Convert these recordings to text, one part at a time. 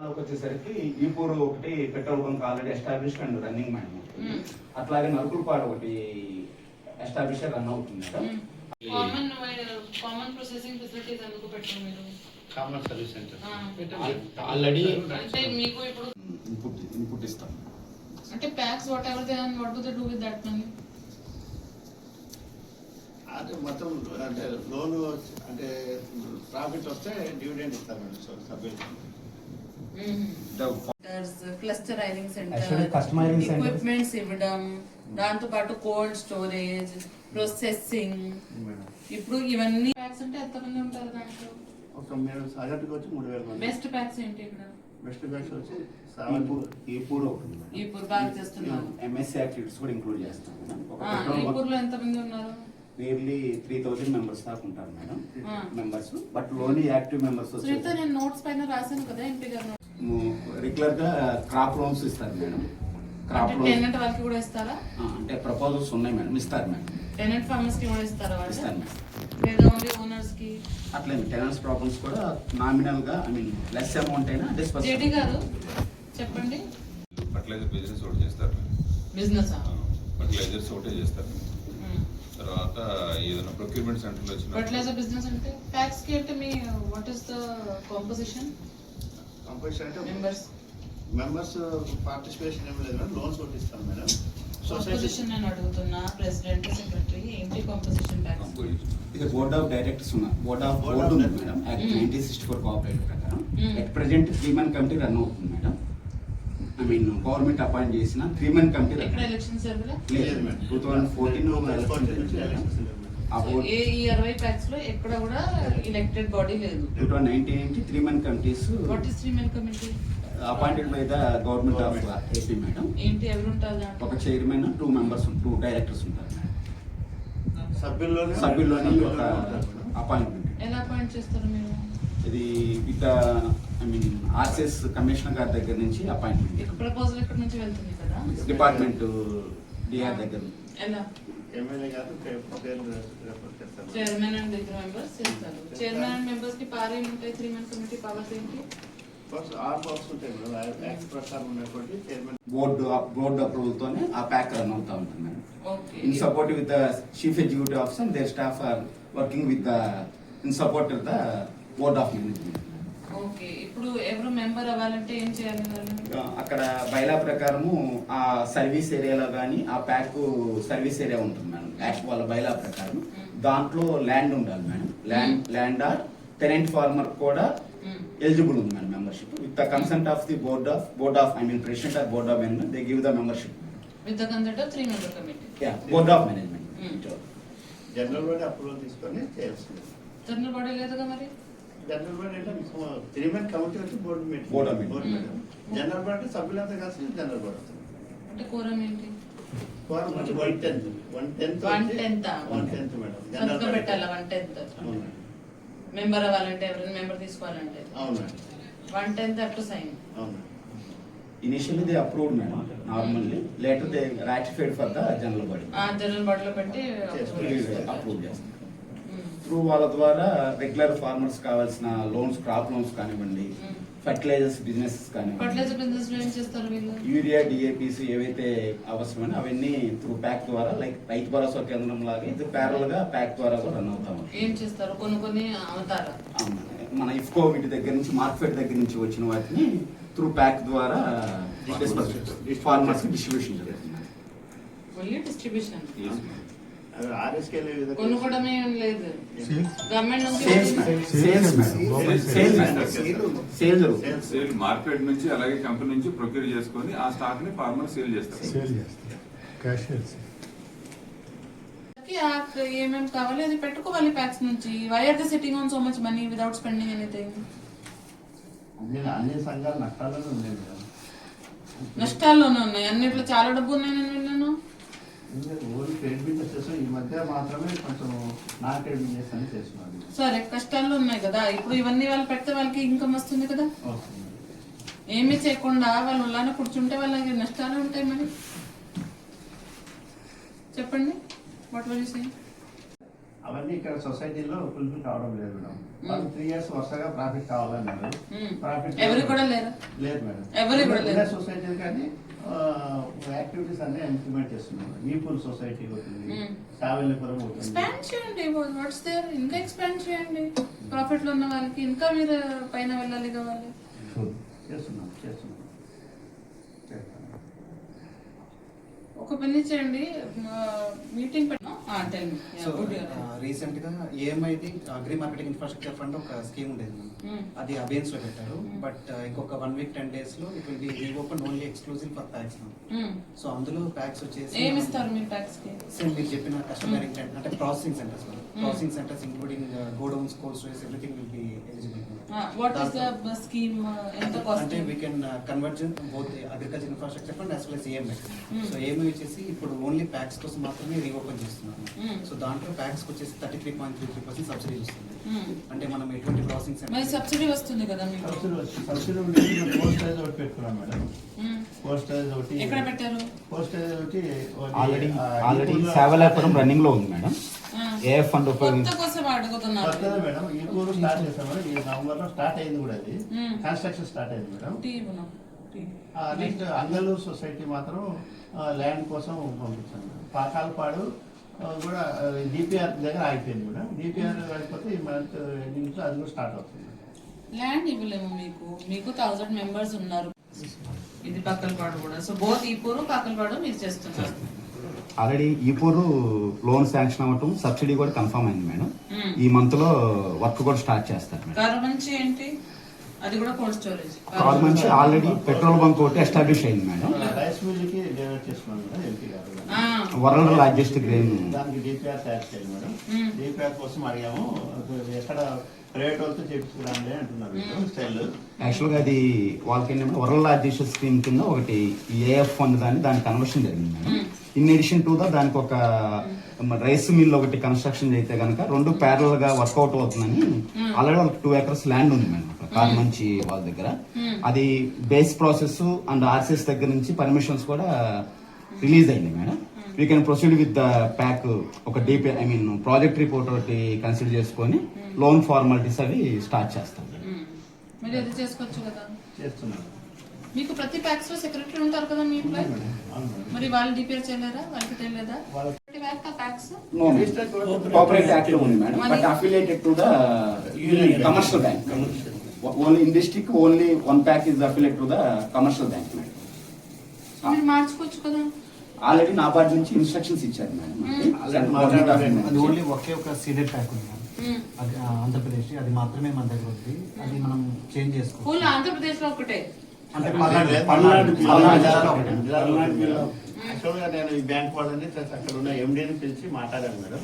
వచ్చేసరికి ఈపూర్ ఒకటి petrol bunk already established and running madam hmm. అట్లాగే నరుకులపాడు ఒకటి ఎస్టాబ్లిష్ రన్ అవుతుంది. కామన్ కామన్ ప్రొసెసింగ్ ఫెసిలిటీస్ ఎందుకు పెట్టారు మీరు? కామన్ సర్వీస్ సెంటర్ ఆ. ఆల్రెడీ అంటే మీకు ఇప్పుడు ఇన్పుట్ ఇన్పుట్ ఇస్తాం. అంటే PACS whatever they and what do they do with that money అంటే మొత్తం అంటే లోన్ అంటే ప్రాఫిట్ వస్తే డివిడెండ్ మేడం సో సభ్యులు. క్లస్టరైజింగ్ Actually, సెంటర్ ఎక్విప్మెంట్స్ ఇవ్వడం దాంతో పాటు కోల్డ్ స్టోరేజ్ ప్రొసెసింగ్ మేడం ఇప్పుడు ఇవన్నీ ప్యాక్స్ అంటే ఎంతమంది ఉంటారు దాంట్లో? ఒక మేము సగటుకి వచ్చి మూడు వేల మంది బెస్ట్ ప్యాక్స్ ఏంటి ఇక్కడ? బెస్ట్ బ్యాగ్స్ వచ్చి సెవెన్ ఈపూర్ ఈపూర్ ఒకటి మేడం. ఇప్పుడు బాగా చేస్తున్నారు. ఎంఎస్సీ యాక్టివిటీస్ కూడా ఇంక్లూడ్ చేస్తాం మేడం. ఒక ఆ, పెట్రోల్ బంక్ ఈపూర్లో ఎంతమంది ఉన్నారు? నియర్లీ త్రీ థౌజండ్ మెంబర్స్ దాకా ఉంటారు madam. Members but lonely active members వచ్చి నేను నోట్స్ పైన రాశాను కదా ఎంపీ గారు రెగ్యులర్గా క్రాప్ లోన్స్ ఇస్తారు మేడం. క్రాప్ అంటే లోన్స్ టెనెంట్ వాళ్ళకి కూడా ఇస్తారా? అంటే ప్రపోజల్స్ ఉన్నాయి మేడం. ఇస్తారు మేడం. టెనెంట్ ఫార్మర్స్కి కూడా ఇస్తారా మేడం. లేదా ఓన్లీ ఓనర్స్కి? అట్లే టెనెన్స్ ప్రాబ్లమ్స్ కూడా నామినల్గా ఐ మీన్ లెస్ అమౌంట్ అయినా డిస్పర్స్ జేడి గారు చెప్పండి. ఫర్టిలైజర్ బిజినెస్ ఒకటి చేస్తారు బిజినెస్ ఫర్టిలైజర్స్ ఒకటే చేస్తారు తర్వాత ఏదైనా ప్రొక్యూర్మెంట్ సెంటర్లో వచ్చిన ఫర్టిలైజర్ బిజినెస్ అంటే ప్యాక్స్కి అంటే మీ what is the composition composition అంటే మెంబర్స్ మెంబర్స్ పార్టిసిపేషన్ ఏం లేదు మేడం లోన్స్ ఒకటి ఇస్తాం మేడం కాంపోజిషన్ నేను అడుగుతున్నా ప్రెసిడెంట్ సెక్రటరీ ఏంటి కాంపోజిషన్ ఇది బోర్డ్ ఆఫ్ డైరెక్టర్స్ ఉన్నారు బోర్డ్ ఆఫ్ బోర్డ్ ఉంది. Madam act. Nineteen sixty four cooperative ప్రకారం. Present three man committee run అవుతుంది madam I mean government appoint చేసిన త్రీ మన్ కమిటీ ఎక్కడ ఎలక్షన్ జరగలే? లేదు మేడం టూ థౌసండ్ ఫోర్టీన్ ఏ ఈ అరవై ప్యాక్స్లో ఎక్కడ కూడా ఎలక్టెడ్ బాడీ లేదు. టూ థౌసండ్ నైన్టీన్ నుంచి three man committees what is three men committee appointed by the government of AP madam ఏంటి ఎవరు ఉంటారు ఒక chairman two members two directors ఉంటారు. సభ్యుల్లోనే సభ్యుల్లోని ఒక. అపాయింట్మెంట్ ఎలా అపాయింట్ చేస్తారు మీరు? ఇది with I mean RCS commissioner గారి దగ్గర నుంచి అపాయింట్మెంట్ ప్రపోజల్ ఇక్కడ నుంచి వెళ్తుంది కదా డిపార్ట్మెంట్ డిఆర్ దగ్గర. ఎలా? ఎమ్మెల్యే గారు పే- పేర్లు రెఫర్ చేస్తారు మేడం. చైర్మన్ అండ్ ఇద్దరు మెంబర్స్ చేస్తారు చైర్మన్ అండ్ మెంబర్స్కి పవర్ ఏమి ఉంటాయి త్రీ మెన్ కమిటీ పవర్స్ ఏంటి ఫస్ట్ ఆరు బాక్స్ ఉంటాయి మేడం ఆ యాక్ట్ ప్రకారం ఉన్నటువంటి చైర్మన్ బోర్డు బోర్డు అప్రూవల్ తోనే ఆ ప్యాక్ రన్ అవుతా ఉంటుంది madam okay in support with the chief executive officer there staff are working with the in support with the board of management okay. ఇప్పుడు ఎవరు member అవ్వాలంటే ఏం చేయాలి అక్కడ బైలా ప్రకారము ఆ సర్వీస్ ఏరియాలో కానీ ఆ ప్యాక్ సర్వీస్ ఏరియా ఉంటుంది మేడం. యాక్ట్ వాళ్ళ బైలా ప్రకారం దాంట్లో ల్యాండ్ ఉండాలి madam. Land land or tenant farmer కూడా. ఎలిజిబుల్ ఉంది madam membership. With the consent of the board of board of I mean president of board of management they give the membership with the consent of three member committee board of management. General body approval తీసుకొని చేయాల్సింది. General body లేదుగా మరి? General body అంటే three men committee వచ్చి board meeting Board of meeting. Board meeting general body సభ్యులంతా కలిసి general body వస్తుంది అంటే కోరం ఏంటి? వచ్చి వన్ టెన్త్ వన్ టెన్త్ ఆ? One tenth madam. పెట్టాలా? One tenth. మెంబర్ అవ్వాలంటే ఎవరైనా మెంబర్ తీసుకోవాలంటే? One tenth up to sign అవును madam initially they approved madam normally later they ratified for the general body general బాడీలో పెట్టి అప్రూవ్ చేస్తారు. Through వాళ్ళ ద్వారా రెగ్యులర్ ఫార్మర్స్ కావాల్సిన లోన్స్ క్రాప్ లోన్స్ కానివ్వండి. ఫర్టిలైజర్స్ బిజినెస్ కానివ్వండి. ఫర్టిలైజర్ బిజినెస్లో ఏం చేస్తారు వీళ్ళు? యూరియా డిఏపిస్ ఏవైతే అవసరమని అవన్నీ త్రూ ప్యాక్ ద్వారా లైక్ రైతు భరోసా కేంద్రం లాగా ఇది ప్యారల్గా ప్యాక్ ద్వారా కూడా రన్ అవుతా ఉంది ఏం చేస్తారు? కొన్ని కొన్ని. మన ఇఫ్కో వీటి దగ్గర నుంచి మార్కెట్ దగ్గర నుంచి వచ్చిన వాటిని త్రూ ప్యాక్ ద్వారా ఫార్మర్స్ డిస్ట్రిబ్యూషన్ జరుగుతుంది. డిస్ట్రిబ్యూషన్. మార్కెట్ నుంచి అలాగే కంపెనీ నుంచి ప్రొక్యూర్ చేసుకొని ఆ స్టాక్ని ఫార్మర్ సేల్ చేస్తారు. సేల్ చేస్తారు. క్యాషియర్స్కి ఆ ఏమేమి కావాలి అది పెట్టుకోవాలి ప్యాక్స్ నుంచి. Why are they sitting on so much money without spending anything అన్ని అన్ని సంఘాలు నష్టాలను ఉన్నాయి నష్టాల్లోనే ఉన్నాయి. అన్నిట్లో చాలా డబ్బు ఉన్నాయి ఓన్లీ క్రెడిట్ ఈ మధ్య మాత్రమే కొంచెం నాన్ క్రెడిట్ బిజినెస్ అని చేస్తున్నాం సరే కష్టాల్లో ఉన్నాయి కదా. ఇప్పుడు ఇవన్నీ వాళ్ళు పెడితే వాళ్ళకి ఇన్కమ్ వస్తుంది కదా. ఏమీ చేయకుండా వాళ్ళు ఉల్లాన కూర్చుంటే వాళ్ళకి నష్టాలు ఉంటాయి మరి. చెప్పండి. వాట్ యూ సేయింగ్ అవన్నీ ఇక్కడ సొసైటీలో ఫుల్ఫిల్ కావడం లేదు మేడం. వాళ్ళు త్రీ ఇయర్స్ వరుసగా ప్రాఫిట్ కావాలన్నారు. ప్రాఫిట్ ఎవరు కూడా లేరా. లేదు మేడం. ఎవరికి కూడా లేదు. సొసైటీ కానీ యాక్టివిటీస్ అన్ని ఇంప్లిమెంట్ చేస్తున్నారు ఈ పూల్ సొసైటీ అవుతుంది. సావెల్లిపురం అవుతుంది. ఎక్స్పాండ్ చేయండి. వాట్స్ దేర్ ఇంకా ఎక్స్పాండ్ చేయండి. ప్రాఫిట్లో ఉన్న వాళ్ళకి ఇంకా మీరు పైన వెళ్ళాలి కావాలి చేస్తున్నాం చేస్తున్నాం చేస్తున్నాం. ఒక పని చేయండి మీటింగ్ రీసెంట్గా ఏమైది అగ్రి మార్కెటింగ్ ఇన్ఫ్రాస్ట్రక్చర్ ఫండ్ ఒక స్కీమ్ ఉండేది Hmm. అది అబేన్స్లో పెట్టారు. Hmm. బట్ ఇంకొక వన్ వీక్ టెన్ డేస్లో it will be reopen only exclusive for PACS so అందులో ప్యాక్స్ వచ్చేసి సేమ్ మీరు చెప్పిన కస్టమర్ ఇంటెంట్ అంటే processing centres processing centres including godowns cold storage everything will be eligible what is the scheme ఎంత cost అంటే we can conversion both agriculture infrastructure fund as well as AMI Hmm. So AMI వచ్చేసి ఇప్పుడు only PACS కోసం మాత్రమే reopen చేస్తున్నాము Hmm. So దాంట్లో PACS వచ్చేసి thirty three point three three percent subsidy వస్తుంది Hmm. అంటే మనం ఎటువంటి ప్రాసెసింగ్ సెంటర్ సబ్సిడీ వస్తుంది కదా మీకు సబ్సిడీ సబ్సిడీ పోస్టేజ్ ఒకటి పెట్టుకున్నాం మేడం Hmm. పోస్టేజ్ ఒకటి ఎక్కడ పెట్టారు పోస్టేజ్ ఒకటి ఒకటి, ఆల్రెడీ ఆల్రెడీ సేవలాపురం రన్నింగ్లో ఉంది మేడం. ఏ ఫండ్ ఉపయోగించి అడుగుతున్నారు మేడం ఈ ఊరు స్టార్ట్ చేస్తాం మేడం. ఈ నవంబర్లో స్టార్ట్ అయింది కూడా అది. కన్స్ట్రక్షన్ స్టార్ట్ అయింది మేడం. నెక్స్ట్ అంగలూరు సొసైటీ మాత్రం ల్యాండ్ కోసం పంపించాను. పాకాలపాడు కూడా డిపిఆర్ దగ్గర ఆగిపోయింది మేడం. డిపిఆర్ అయిపోతే ఈ మంత్ ఎండింగ్ అది కూడా స్టార్ట్ అవుతుంది. ల్యాండ్ ఇవ్వలేము మీకు. మీకు థౌసండ్ మెంబర్స్ ఉన్నారు. ఇది పక్కలపాడు కూడా. సో బోత్ ఈపూరు పక్కలపాడు మీరు చేస్తున్నారు. ఆల్రెడీ ఈపూరు లోన్ శాంక్షన్ అవ్వటం సబ్సిడీ కూడా కన్ఫర్మ్ అయింది మేడం. ఈ మంత్లో వర్క్ కూడా స్టార్ట్ చేస్తారు మేడం. కరమంచి ఏంటి? అది కూడా కోల్డ్ స్టోరేజ్. కార్ నుంచి ఆల్రెడీ పెట్రోల్ బంక్ ఒకటి ఎస్టాబ్లిష్ అయింది మేడం. వరల్డ్ లార్జెస్ట్ గ్రెయిన్ దానికి డిపిఆర్ తయారు చేయాలి మేడం. డిపిఆర్ కోసం అడిగాము ఎక్కడ ప్రైవేట్ వాళ్ళతో చేపించుకురాండి అంటున్నారు మ్మ్. స్టైల్ యాక్చువల్గా అది వాళ్ళకి ఏంటంటే వరల్డ్ లార్జెస్ట్ స్కీమ్ కింద ఒకటి ఏఎఫ్ ఫండ్ దాన్ని దాని కన్వర్షన్ జరిగింది మేడం. ఇన్ ఎడిషన్ టు దా దానికి ఒక రైస్ మిల్ ఒకటి కన్స్ట్రక్షన్ చేస్తే కనుక రెండు ప్యారల్గా వర్కౌట్ అవుతుందని ఆల్రెడీ వాళ్ళకి టూ ఎకర్స్ ల్యాండ్ ఉంది మేడం కార్ మంచి వాళ్ళ దగ్గర. మ్మ్. అది బేస్ ప్రాసెస్ అండ్ ఆర్సిఎస్ దగ్గర నుంచి పర్మిషన్స్ కూడా రిలీజ్ అయింది madam. We can proceed with the PAC ఒక DP I mean project report ఒకటి కన్సిడర్ చేసుకొని లోన్ ఫార్మాలిటీస్ అవి స్టార్ట్ చేస్తాం చేస్తున్నాను. మీకు ప్రతి ప్యాక్స్లో సెక్రటరీ ఉంటారు కదా మీ మేడం మరి వాళ్ళు డిపేర్ చేయలేరా వాళ్ళకి తెలియదా? యాక్ట్లో ఉంది madam. But affiliated to the commercial bank only in district only one PAC is affiliate to the commercial bank madam మీరు మార్చుకోవచ్చు కదా. ఆల్రెడీ నాబార్డ్ నుంచి ఇన్స్ట్రక్షన్స్ ఇచ్చారు మేడం. ఓన్లీ ఒకే ఒక సీడెడ్ ప్యాక్ ఉంది. అది ఆ, ఆంధ్రప్రదేశ్ అది మాత్రమే మన దగ్గర ఉంది. అది మనం చేంజ్ ఫుల్ చేసుకోవచ్చు. ఆంధ్రప్రదేశ్లో ఒకటే అంటే పల్నాడు పల్నాడు జిల్లాలో. యాక్చువల్గా నేను ఈ బ్యాంక్ వాళ్ళని అక్కడ ఉన్న ఎండీని పిలిచి మాట్లాడాను మేడం.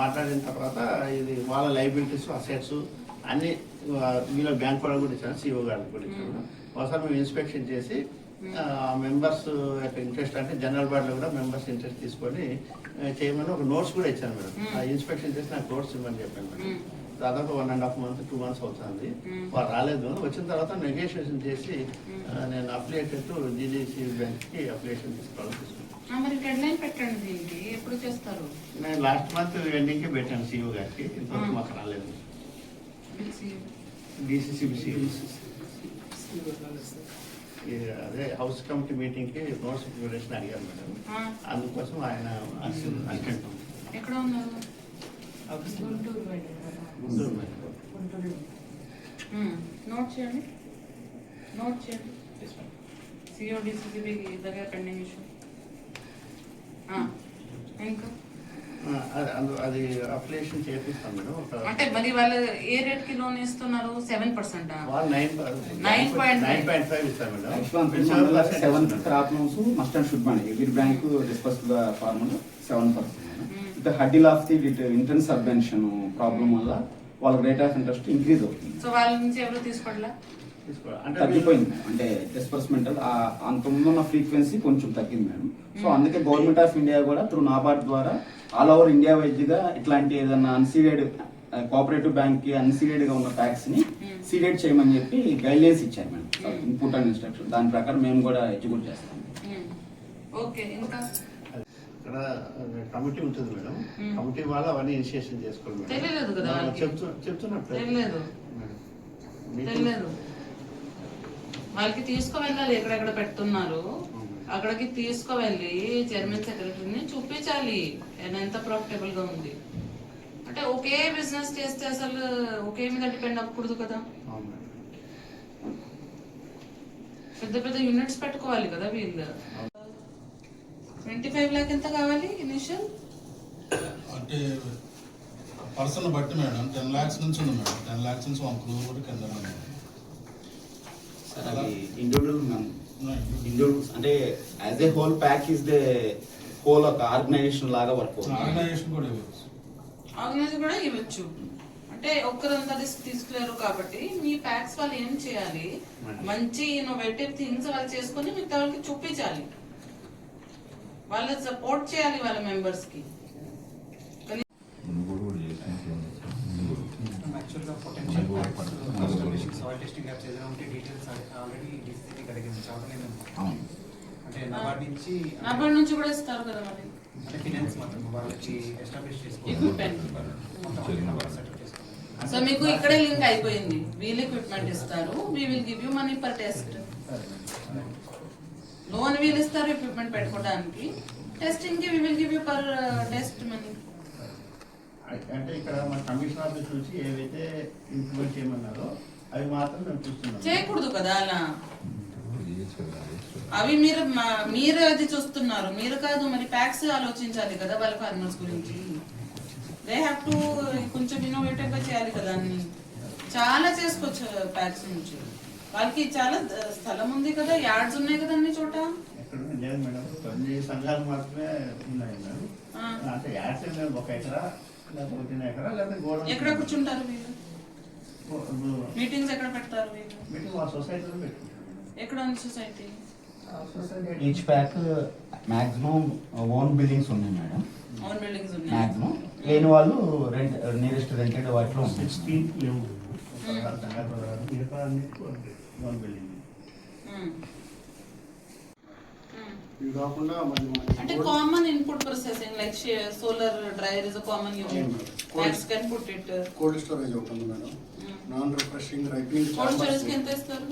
మాట్లాడిన తర్వాత ఇది వాళ్ళ లైబిలిటీస్ అసెట్స్ అన్ని వీళ్ళ బ్యాంక్ వాళ్ళకి కూడా ఇచ్చాను సిఓ గారికి కూడా ఇచ్చాను ఒకసారి మేము ఇన్స్పెక్షన్ చేసి మెంబర్స్ యొక్క ఇంట్రెస్ట్ అంటే జనరల్ బాడీలో కూడా మెంబర్స్ ఇంట్రెస్ట్ తీసుకొని చేయమని ఒక నోట్స్ కూడా ఇచ్చాను మేడం. ఇన్స్పెక్షన్ చేసి నాకు నోట్స్ ఇవ్వమని చెప్పాను మేడం. దాదాపు one and half month two months అవుతుంది. వాళ్ళు రాలేదు. వచ్చిన తర్వాత నెగోషియేషన్ చేసి నేను అప్లికేటెడ్ టు జీజీసీ బ్యాంక్కి అప్లికేషన్ తీసుకోవాలని పెట్టండి ఎప్పుడు చేస్తారు? నేను లాస్ట్ మంత్ ఎండింగ్కి పెట్టాను సీఓ గారికి. ఇంతవరకు మాకు రాలేదు. డిసిసిబిసి అదే హౌస్ కమిటీ మీటింగ్కి నోట్స్ ప్రిపరేషన్ అడిగారు మేడం. ఆ, అందుకోసం ఆయన అసిస్టెంట్ ఎక్కడ ఉన్నారు? గుంటూరు మేడం మ్మ్. నోట్ చేయండి నోట్ చేయండి సిఓడిసిబి దగ్గర పెండింగ్ ఇష్యూ ఇంకా? ఆ, అది- అప్లికేషన్ చేపిస్తాం మేడం. అంటే మరి వాళ్ళు ఏ రేట్కి లోన్ ఇస్తున్నారు? Seven percent? వాళ్ళు nine point nine point five ఇస్తారు madam. Seven crop loans must and should money every bank disburse seven percent with hurdle of the intern subvention problem వల్ల వాళ్ళ రేట్ ఆఫ్ ఇంట్రెస్ట్ ఇంక్రీజ్ అవుతుంది. So వాళ్ళ నుంచి ఎవరు తీసుకోవట్లా? తీసుకో- అంటే తగ్గిపోయింది మేడం. అంటే డిస్పర్స్మెంటల్ అంత ముందున్న ఫ్రీక్వెన్సీ కొంచెం తగ్గింది మేడం సో అందుకే గవర్నమెంట్ ఆఫ్ ఇండియా కూడా త్రూ నాబార్డ్ ద్వారా ఆల్ ఓవర్ ఇండియా వైద్యగా ఇట్లాంటి ఏదైనా అన్సీడెడ్ కోఆపరేటివ్ బ్యాంక్కి అన్సీడెడ్గా ఉన్న ట్యాక్స్ని సీడెడ్ చేయమని చెప్పి గైడ్లైన్స్ ఇచ్చారు మేడం ఇన్పుట్ అండ్ ఇన్స్ట్రక్షన్ దాని ప్రకారం మేము కూడా ఎగ్జిక్యూట్ చేస్తాం. ఓకే ఇంకా? ఇక్కడ కమిటీ ఉంటుంది మేడం. కమిటీ వాళ్ళు అవన్నీ ఇనిషియేషన్ మేడం. చెప్తు చెప్తున్నట్టు వాళ్ళకి తీసుకువెళ్ళాలి ఎక్కడెక్కడ పెడుతున్నారు. అక్కడికి తీసుకువెళ్ళి చైర్మన్ సెక్రటరీని చూపించాలి. ఎంత ప్రాఫిటబుల్గా ఉంది. అంటే ఒకే బిజినెస్ చేస్తే అసలు ఒకే మీద డిపెండ్ అవ్వకూడదు కదా. పెద్ద పెద్ద యూనిట్స్ పెట్టుకోవాలి కదా వీళ్ళు. ట్వంటీ ఫైవ్ లాక్ ఎంత కావాలి ఇనిషియల్ అంటే పర్సన్ బట్టి మేడం టెన్ ల్యాక్స్ నుంచి ఉంది మేడం. టెన్ ల్యాక్స్ నుంచి వన్ క్రోర్ వరకు కింద. సార్ అది ఇండివిజువల్ మ్యామ్ ఇండివిజువల్ అంటే as a whole pack is the whole ఒక ఆర్గనైజేషన్ లాగా వర్క్ ఆర్గనైజేషన్ కూడా ఇవ్వచ్చు. ఆర్గనైజ్ కూడా ఇవ్వచ్చు. అంటే ఒక్కరంతా రిస్క్ తీసుకోలేరు కాబట్టి మీ ప్యాక్స్ వాళ్ళు ఏం చేయాలి? మంచి ఇన్నోవేటివ్ థింగ్స్ వాళ్ళు చేసుకొని మిగతా వాళ్ళకి చూపించాలి. వాళ్ళు సపోర్ట్ చేయాలి వాళ్ళ మెంబర్స్కి. కానీ యాక్చువల్గా potential establishing soil testing labs ఏదైనా ఉంటే డీటెయిల్స్ ఆల్రెడీ డీసీకి అడిగింది చాలా నేను అవును. అంటే నబార్డ్ నుంచి నబార్డ్ నుంచి కూడా ఇస్తారు కదా మరి. అంటే ఫినాన్స్ మాత్రం వాళ్ళకి ఎస్టాబ్లిష్ చేసుకోవాలి. సో మీకు ఇక్కడే లింక్ అయిపోయింది. వీళ్ళు ఎక్విప్మెంట్ ఇస్తారు. We will give you money per test loan వీళ్ళు ఇస్తారు ఎక్విప్మెంట్ పెట్టుకోవడానికి. టెస్టింగ్కి we will give you per test money అంటే ఇక్కడ మన కమిషన్ ఆఫీస్ నుంచి ఏవైతే ఇంప్లిమెంట్ చేయమన్నారో అవి మాత్రం మేము చూస్తున్నాం. చేయకూడదు కదా అలా. అవి మీరు మా- మీరు అది చూస్తున్నారు. మీరు కాదు మరి ప్యాక్స్ ఆలోచించాలి కదా వాళ్ళ ఫార్మర్స్ గురించి. దే హ్యావ్ టు కొంచెం ఇన్నోవేటివ్గా చేయాలి కదా అన్ని. చాలా చేసుకోవచ్చు ప్యాక్స్ నుంచి. వాళ్ళకి చాలా స్థలం ఉంది కదా యార్డ్స్ ఉన్నాయి కదా అన్ని చోట? ఎక్కడ? లేదు మేడం. కొన్ని సంఘాలు మాత్రమే ఉన్నాయి మేడం. ఆ. అంటే యాడ్స్ ఏం లేదు ఒక ఎకరా లేకపోతే ఎకరా లేకపోతే గోడ ఎక్కడ కూర్చుంటారు వీళ్ళు మీటింగ్స్ ఎక్కడ పెడతారు వీళ్ళు మీటింగ్ మా సొసైటీలో పెట్టుకుంటాం. ఎక్కడ ఉంది society? Each pack maximum own buildings ఉన్నాయి మేడం. ఓన్ బిల్డింగ్స్ ఉన్నాయి. మాక్సిమం లేని వాళ్ళు రెంట్ నియరెస్ట్ రెంటెడ్ వాటిలో ఉంటాయి సిక్స్టీన్ లేవు. One building um. ఉమ్. ఇవి కాకుండా మరి అంటే common input processing like solar dryer is a common unit can put it cold storage ఒకటి madam non refreshing ripening cold స్టోరేజ్కి ఎంత ఇస్తారు?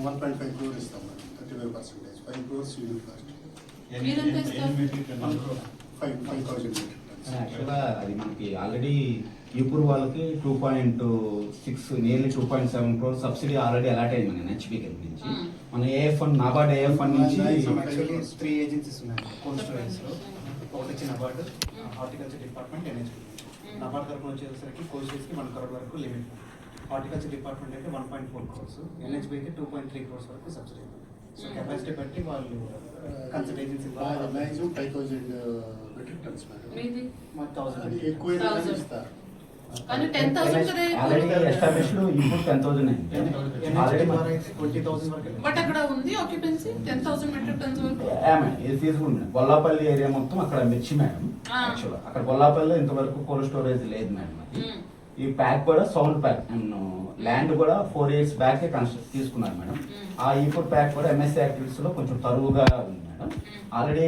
వన్ పాయింట్ ఫైవ్ క్రోర్ ఇస్తాం madam thirty five percentage five crores unit cost మీరు ఎంత ఇస్తారు? Five five thousand యాక్చువల్గా అది మనకి ఆల్రెడీ ఇప్పుడు వాళ్ళకి two point six nearly two point seven crore subsidy already allot అయింది మన హెచ్పికి నుంచి. Hmm. మన AF fund NABARD AF fund నుంచి యాక్చువల్లీ త్రీ ఏజెన్సీస్ ఉన్నాయి. ఒకటి వచ్చి NABARD horticulture department NHP NABARD తరఫున వచ్చేసరికి కోల్డ్ స్టోరేజ్కి వన్ క్రోర్ వరకు లిమిట్ హార్టికల్చర్ డిపార్ట్మెంట్ అయితే one point four crores NHP అయితే టూ పాయింట్ త్రీ క్రోర్స్ వరకు సబ్సిడీ సో కెపాసిటీ బట్టి వాళ్ళు consult agency five thousand metric tons madam ఎక్కువ. ఇస్తారు కానీ టెన్ థౌసండ్ ఆల్రెడీ ఎస్టాబ్లిష్డ్ ఇప్పుడు. టెన్ థౌసండ్ అయింది ఆల్రెడీ ట్వంటీ థౌసండ్ వరకు బట్ అక్కడ ఉంది occupancy ten thousand metric tons వరకు? ఇది గొల్లాపల్లి ఏరియా మొత్తం అక్కడ మిర్చి మేడం. యాక్చువల్ అక్కడ గొల్లాపల్లిలో ఇంతవరకు కోల్డ్ స్టోరేజ్ లేదు మేడం అది మ్మ్. ఈ ప్యాక్ కూడా సౌండ్ ప్యాక్ ల్యాండ్ కూడా ఫోర్ ఇయర్స్ బ్యాక్ కన్స్ట్రక్ట్ తీసుకున్నారు మేడం మ్మ్. ఆ ఇప్పుడు ప్యాక్ కూడా ఎంఎస్సీ యాక్టివిటీస్లో కొంచెం తరువుగా ఉంది మేడం ఆల్రెడీ